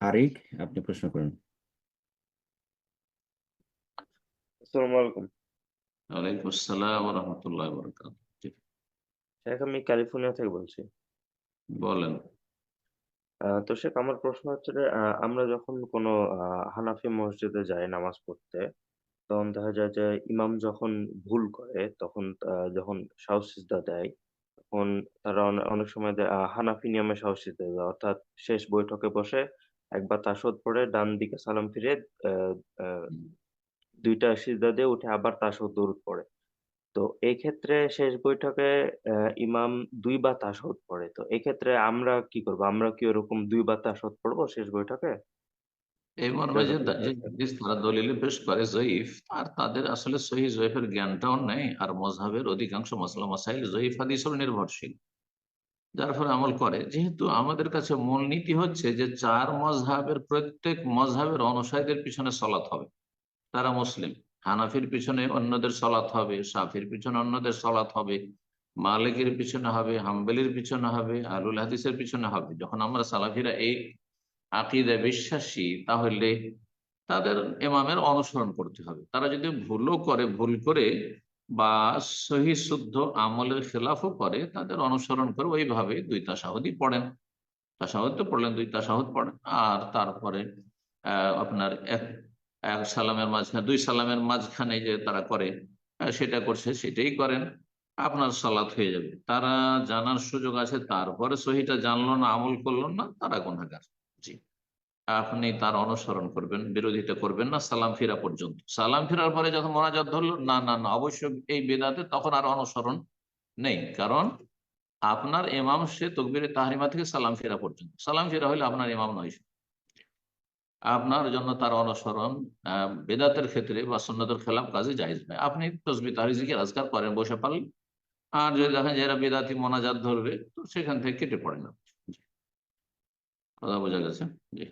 আরিক আপনি প্রশ্ন করুন। আসসালামু আলাইকুম। ওয়ালাইকুম আসসালাম রহমতুল্লাহ বরকাত শেখ আমি ক্যালিফোর্নিয়া থেকে বলছি। বলেন। তো শেখ আমার প্রশ্ন হচ্ছে যে আহ, আমরা যখন কোনো হানাফি মসজিদে যাই নামাজ পড়তে তখন দেখা যায় যে ইমাম যখন ভুল করে তখন আহ, যখন সাহস সিজদা দেয় তখন তারা অনেক সময় আহ, হানাফি নিয়মে সাহস সিজদা দেয়। অর্থাৎ শেষ বৈঠকে বসে একবার তাশহুদ পড়ে ডান দিকে সালাম ফিরে দুইটা সিজদা দিয়ে উঠে আবার তাশহুদ দরুদ পড়ে। তো এই ক্ষেত্রে শেষ বৈঠকে ইমাম দুই বা তাশহুদ পড়ে। তো এই ক্ষেত্রে আমরা কি করব? আমরা কি ওরকম দুইবার তাশহুদ পড়ব শেষ বৈঠকে? এই মর্মে যে যে হাদিস তারা দলিলে পেশ করে জয়ীফ আর তাদের আসলে সহি জয়ীফের জ্ঞানটাও নেই আর মজহাবের অধিকাংশ মশলা মাসাইল জয়ীফ হাদিসের নির্ভরশীল। যার ফলে আমল করে। যেহেতু আমাদের কাছে মূলনীতি হচ্ছে যে, চার মজহাবের প্রত্যেক মজহাবের অনুসারীদের পিছনে সলাৎ হবে। তারা মুসলিম। হানাফির পিছনে অন্যদের সলাৎ হবে, সাফির পিছনে অন্যদের সলাৎ হবে, মালিকের পিছনে হবে, হাম্বেলির পিছনে হবে আলুল হাদিসের পিছনে হবে। যখন আমরা সালাফিরা এই আকিদে বিশ্বাসী, তাহলে তাদের এমামের অনুসরণ করতে হবে। তারা যদি ভুলও করে, ভুল করে বা সহি শুদ্ধ আমলের খেলাফও করে, তাদের অনুসরণ করে ওইভাবে দুই তাসাহুদি পড়েন। তাসাহুদ তো পড়লেন, দুই তাসাহুদ পড়েন। আর তারপরে আপনার এক এক সালামের মাঝখানে, দুই সালামের মাঝখানে যে তারা করে সেটা করছে, সেটাই করেন। আপনার সালাত হয়ে যাবে। তারা জানার সুযোগ আছে, তারপরে সহিটা জানলো না, আমল করল না, তারা গুনাহগার। জি। আপনি তার অনুসরণ করবেন, বিরোধিতা করবেন না, সালাম ফিরা পর্যন্ত। সালাম ফিরার পরে যখন মোনাজাত ধরলো, না না না অবশ্যই এই বেদাতে তখন আর অনুসরণ নেই, কারণ আপনার এমাম সে তকবির তাহারিমা থেকে সালাম ফেরা পর্যন্ত। সালাম ফেরা হলে আপনার ইমাম নয় আপনার জন্য তার অনুসরণ বেদাতের ক্ষেত্রে বা সন্ন্যতের খেলাফ কাজে জায়জ নয়। আপনি তসবি তাহরিজিকে রাজগার করেন, বসে পারলেন। আর যদি দেখেন যে এরা বেদাতি মোনাজাত ধরবে, তো সেখান থেকে কেটে পড়েন। কথা বোঝা গেছে? জি।